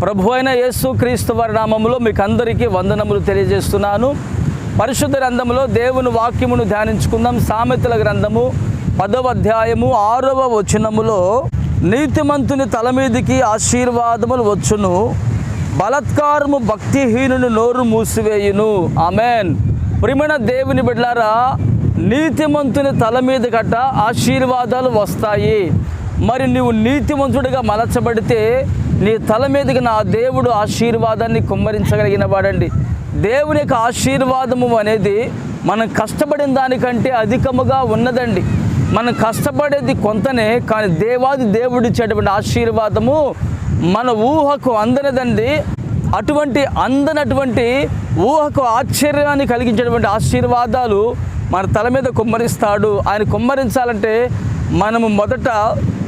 ప్రభు అయిన యేసు క్రీస్తు వర్ణామంలో మీకు అందరికీ వందనములు తెలియజేస్తున్నాను. పరిశుద్ధ గ్రంథంలో దేవుని వాక్యమును ధ్యానించుకుందాం. సామెతల గ్రంథము పదవ అధ్యాయము ఆరవ వచనములో నీతిమంతుని తల మీదికి ఆశీర్వాదములు వచ్చును. బలత్కారము భక్తిహీనుని నోరు మూసివేయును. ఆమెన్. ప్రిమణ దేవుని బిడ్డారా నీతిమంతుని తల మీద కట్ట ఆశీర్వాదాలు వస్తాయి. మరి నీవు నీతిమంతుడిగా మలచబడితే నీ తల మీదకి నా దేవుడు ఆశీర్వాదాన్ని కుమ్మరించగలిగిన వాడండి. దేవుని యొక్క ఆశీర్వాదము అనేది మనం కష్టపడిన దానికంటే అధికముగా ఉన్నదండి. మనం కష్టపడేది కొంతనే కానీ దేవాది దేవుడు ఇచ్చేటువంటి ఆశీర్వాదము మన ఊహకు అందనదండి. అటువంటి అందనటువంటి ఊహకు ఆశ్చర్యాన్ని కలిగించేటువంటి ఆశీర్వాదాలు మన తల మీద కుమ్మరిస్తాడు. ఆయన కుమ్మరించాలంటే మనము మొదట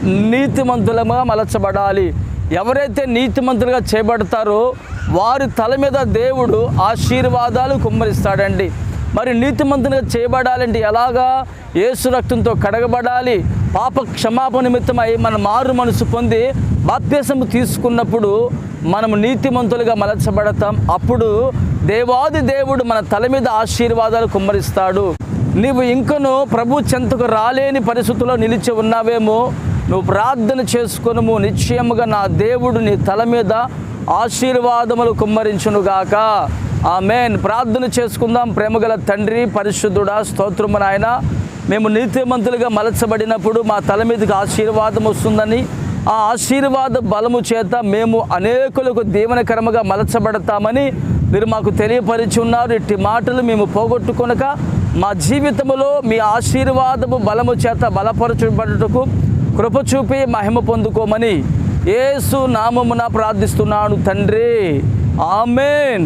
నీతిమంతులముగా మలచబడాలి. ఎవరైతే నీతిమంతులుగా చేపడతారో వారి తల మీద దేవుడు ఆశీర్వాదాలు కుమ్మరిస్తాడండి. మరి నీతిమంతునిగా చేయబడాలంటే ఎలాగా? యేసు రక్తంతో కడగబడాలి. పాప క్షమాపణ నిమిత్తమై మన మారు మనసు పొంది బాప్యసము తీసుకున్నప్పుడు మనము నీతిమంతులుగా మలచబడతాం. అప్పుడు దేవాది దేవుడు మన తల మీద ఆశీర్వాదాలు కుమ్మరిస్తాడు. నీవు ఇంకను ప్రభు చెంతకు రాలేని పరిస్థితుల్లో నిలిచి ఉన్నావేమో? నువ్వు ప్రార్థన చేసుకొనుము. నిశ్చయముగా నా దేవుడు నీ తల మీద ఆశీర్వాదములు కుమ్మరించునుగాక. ఆమెన్. ప్రార్థన చేసుకుందాం. ప్రేమగల తండ్రి పరిశుద్ధుడా స్తోత్రము నాయన. మేము నీతిమంతులుగా మలచబడినప్పుడు మా తల మీదకి ఆశీర్వాదం వస్తుందని ఆ ఆశీర్వాద బలము చేత మేము అనేకులకు దీవనకరముగా మలచబడతామని మీరు మాకు తెలియపరిచి ఉన్నారు. ఇట్టి మాటలు మేము పోగొట్టుకొనక మా జీవితంలో మీ ఆశీర్వాదము బలము చేత బలపరచబడుటకు కృప చూపి మహిమ పొందుకోమని ఏసు నామమున ప్రార్థిస్తున్నాను తండ్రి. ఆమెన్.